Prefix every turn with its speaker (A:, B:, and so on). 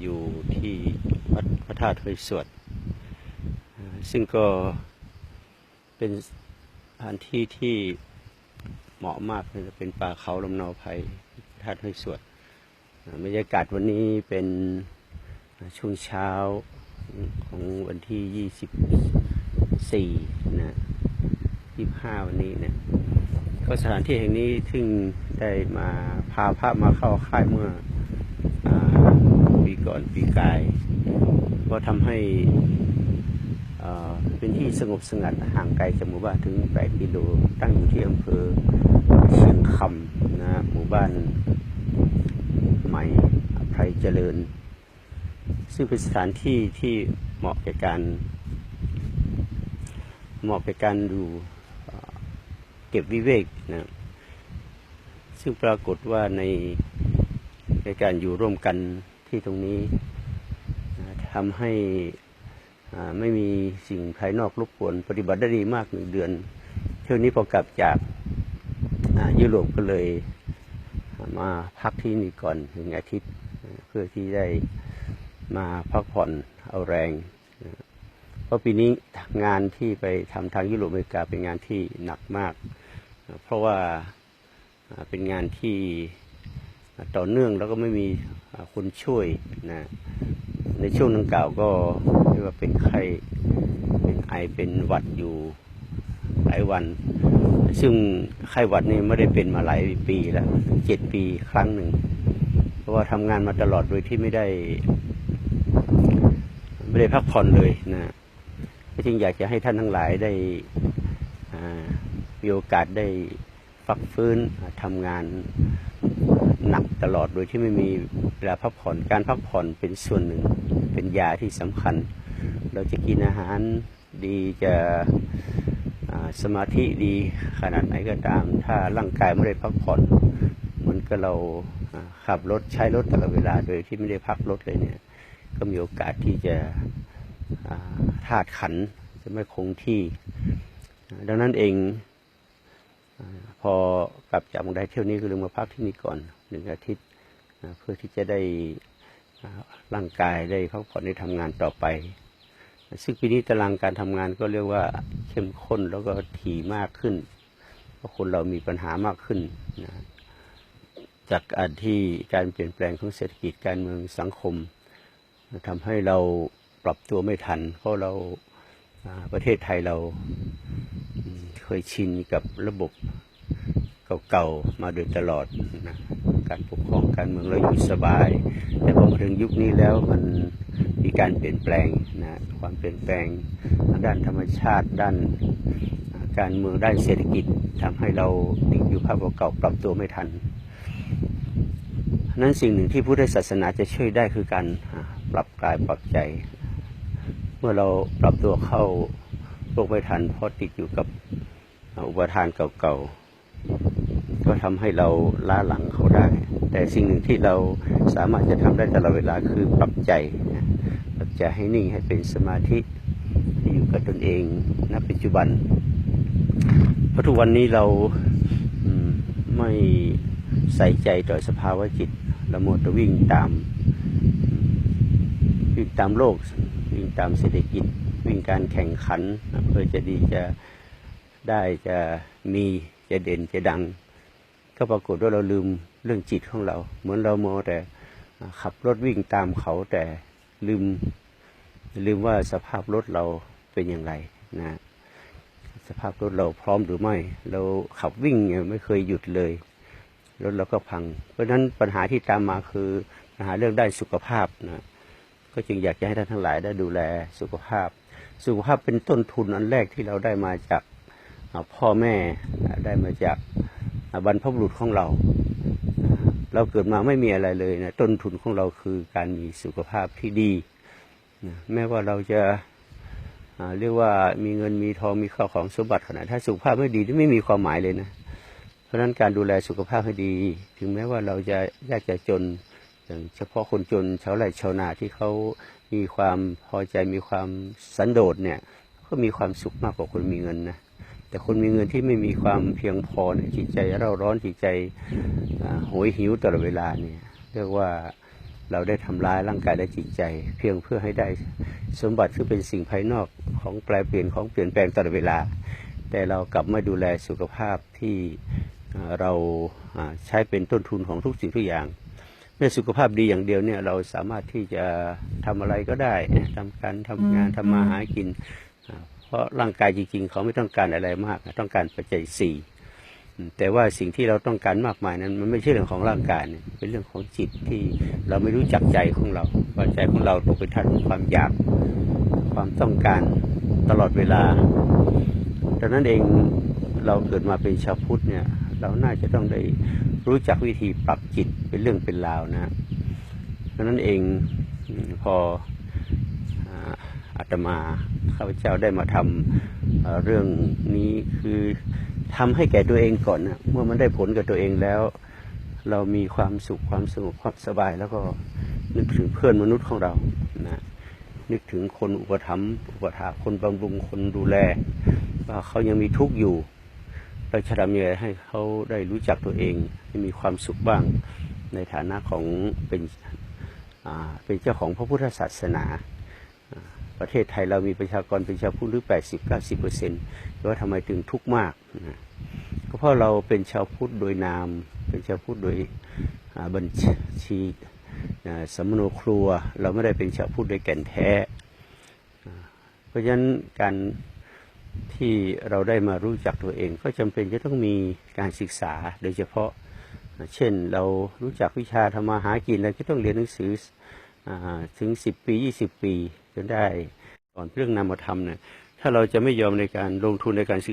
A: อยู่ที่วัดพระธาตุเฮยสวด ซึ่งก็เป็นสถานที่ที่เหมาะมากเลยเป็นป่าเขาลำนาภัยธาตุเฮยสวดบรรยากาศวันนี้เป็นช่วงเช้าของวันที่ 24 นะ 25 วันนี้นะ ก็สถานที่แห่งนี้ซึ่งได้มาพาพระมาเข้าค่ายเมื่อ ก่อนปีกาย ก็ทำให้เป็นที่สงบสงัดห่างไกลจากหมู่บ้านถึง 8 กิโล ตั้งอยู่ที่อำเภอเชียงคำนะหมู่บ้านใหม่อภัยเจริญ ซึ่งเป็นสถานที่ที่เหมาะแก่การ เหมาะแก่การดูเก็บวิเวกนะซึ่งปรากฏว่าในในการอยู่ร่วมกัน ที่ตรงนี้ทำให้ไม่มีสิ่งภายนอกรบกวน ปฏิบัติได้ดีมากหนึ่งเดือน เที่ยวนี้พอกลับจากยุโรปก็เลยมาพักที่นี่ก่อนหนึ่งอาทิตย์ เพื่อที่ได้มาพักผ่อนเอาแรง เพราะปีนี้งานที่ไปทำทางยุโรปอเมริกาเป็นงานที่หนักมาก เพราะว่าเป็นงานที่ ต่อเนื่องแล้วก็ไม่มีคนช่วยนะในช่วงดังกล่าวก็เรียกว่าเป็นไข้เป็นไอเป็นหวัดอยู่หลายวัน ซึ่งไข้หวัดนี่ไม่ได้เป็นมาหลายปีแล้วเจ็ดปีครั้งหนึ่ง เพราะว่าทำงานมาตลอดโดยที่ไม่ได้ไม่ได้พักผ่อนเลยนะจึงอยากจะให้ท่านทั้งหลายได้มีโอกาสได้ฟักฟื้นอ่าทำงาน หนักตลอดโดยที่ไม่มีเวลาพักผ่อน การพักผ่อนเป็นส่วนหนึ่ง เป็นยาที่สำคัญ เราจะกินอาหารดีจะสมาธิดีขนาดไหนก็ตาม ถ้าร่างกายไม่ได้พักผ่อนเหมือนกับเราขับรถใช้รถตลอดเวลาโดยที่ไม่ได้พักรถเลยเนี่ยก็มีโอกาสที่จะธาตุขันจะไม่คงที่ ดังนั้นเอง พอกลับจากเมืองไทยเที่ยวนี้ก็เลยมาพักที่นี่ก่อนหนึ่งอาทิตย์นะเพื่อที่จะได้ร่างกายได้พักผ่อนได้ทำงานต่อไป ซึ่งปีนี้ตารางการทำงานก็เรียกว่าเข้มข้นแล้วก็ถี่มากขึ้นเพราะคนเรามีปัญหามากขึ้นนะจากการที่การเปลี่ยนแปลงของเศรษฐกิจการเมืองสังคมทำให้เราปรับตัวไม่ทัน เพราะเราประเทศไทยเราเคยชินกับระบบ เก่าๆมาโดยตลอดนะการปกครองการเมืองเราอยู่สบาย แต่พอมาถึงยุคนี้แล้วมันมีการเปลี่ยนแปลงนะความเปลี่ยนแปลงด้านธรรมชาติด้านการเมืองด้านเศรษฐกิจทำให้เราติดอยู่ภาพเก่าๆปรับตัวไม่ทันนั้นสิ่งหนึ่งที่พุทธศาสนาจะช่วยได้คือการปรับกายปรับใจ เมื่อเราปรับตัวเข้าโลกไม่ทันเพราะติดอยู่กับอุปทานเก่าๆ ก็ทำให้เราล้าหลังเขาได้ แต่สิ่งหนึ่งที่เราสามารถจะทำได้ตลอดเวลาคือปรับใจนะปรับใจให้นิ่งให้เป็นสมาธิให้อยู่กับตนเองณปัจจุบัน เพราะทุกวันนี้เราไม่ใส่ใจต่อสภาวะจิตเราหมดแต่วิ่งตามวิ่งตามโลก วิ่งตามเศรษฐกิจ วิ่งการแข่งขันเพื่อจะดีจะได้จะมีจะเด่นจะดัง ก็ปรากฏว่าเราลืมเรื่องจิตของเรา เหมือนเราโมวแต่ขับรถวิ่งตามเขาแต่ลืมลืมว่าสภาพรถเราเป็นอย่างไรนะสภาพรถเราพร้อมหรือไม่ เราขับวิ่งไม่เคยหยุดเลยรถเราก็พัง เพราะฉะนั้นปัญหาที่ตามมาคือปัญหาเรื่องด้านสุขภาพนะก็จึงอยากจะให้ท่านทั้งหลายได้ดูแลสุขภาพ สุขภาพเป็นต้นทุนอันแรกที่เราได้มาจากพ่อแม่ได้มาจาก บรรพบุรุษของเรา เราเกิดมาไม่มีอะไรเลยนะต้นทุนของเราคือการมีสุขภาพที่ดีนะแม้ว่าเราจะเรียกว่ามีเงินมีทองมีข้าวของสมบัติขนาดถ้าสุขภาพไม่ดีนี่ไม่มีความหมายเลยนะ เพราะฉะนั้นการดูแลสุขภาพให้ดี ถึงแม้ว่าเราจะยากจะจนอย่างเฉพาะคนจนชาวไร่ชาวนาที่เขามีความพอใจมีความสันโดษเนี่ย ก็มีความสุขมากกว่าคนมีเงินนะ แต่คนมีเงินที่ไม่มีความเพียงพอเนี่ยจิตใจเร่าร้อนจิตใจอ่าโหยหิวตลอดเวลาเนี่ยเรียกว่าเราได้ทำร้ายร่างกายและจิตใจ เพียงเพื่อให้ได้สมบัติซึ่งเป็นสิ่งภายนอกของแปลเปลี่ยนของเปลี่ยนแปลงตลอดเวลา แต่เรากลับไม่ดูแลสุขภาพที่เราใช้เป็นต้นทุนของทุกสิ่งทุกอย่างเมื่อสุขภาพดีอย่างเดียวเนี่ยเราสามารถที่จะทำอะไรก็ได้ทำการทำงานทำมาหากิน เพราะร่างกายจริง ๆ เขาไม่ต้องการอะไรมาก ต้องการปัจจัยสี่แต่ว่าสิ่งที่เราต้องการมากมายนั้น มันไม่ใช่เรื่องของร่างกายเป็นเรื่องของจิตที่เราไม่รู้จักใจของเราว่าใจของเราตกเป็นทาสของความอยากความต้องการตลอดเวลาดังนั้นเองเราเกิดมาเป็นชาวพุทธเนี่ย เราน่าจะต้องได้รู้จักวิธีปรับจิตเป็นเรื่องเป็นราวนะดังนั้นเองพอ อาตมาข้าพเจ้าได้มาทำเอ่อเรื่องนี้คือทำให้แก่ตัวเองก่อนนะเมื่อมันได้ผลกับตัวเองแล้ว เรามีความสุขความสงบความสบาย แล้วก็นึกถึงเพื่อนมนุษย์ของเรานะนึกถึงคนอุปถัมภ์อุปถาคนบำรุงคนดูแล ว่าเขายังมีทุกข์อยู่ เราจะทำยังไงให้เขาได้รู้จักตัวเองมีความสุขบ้างในฐานะของเป็นเป็นเจ้าของพระพุทธศาสนา ประเทศไทยเรามีประชากรเป็นชาวพุทธหรือ 80 90เปอร์เซ็นต์ว่าทำไมถึงทุกข์มากนะก็เพราะเราเป็นชาวพุทธโดยนาม เป็นชาวพุทธโดยบัญชีสำมโนครัว เราไม่ได้เป็นชาวพุทธโดยแก่นแท้ เพราะฉะนั้นการที่เราได้มารู้จักตัวเอง ก็จำเป็นจะต้องมีการศึกษาโดยเฉพาะ เช่นเรารู้จักวิชาทำมาหากินเราก็ต้องเรียนหนังสืออถึง 10 ปี 20 ปี จนได้ก่อนเรื่องนามธรรมเนี่ยถ้าเราจะไม่ยอมในการลงทุนในการศึก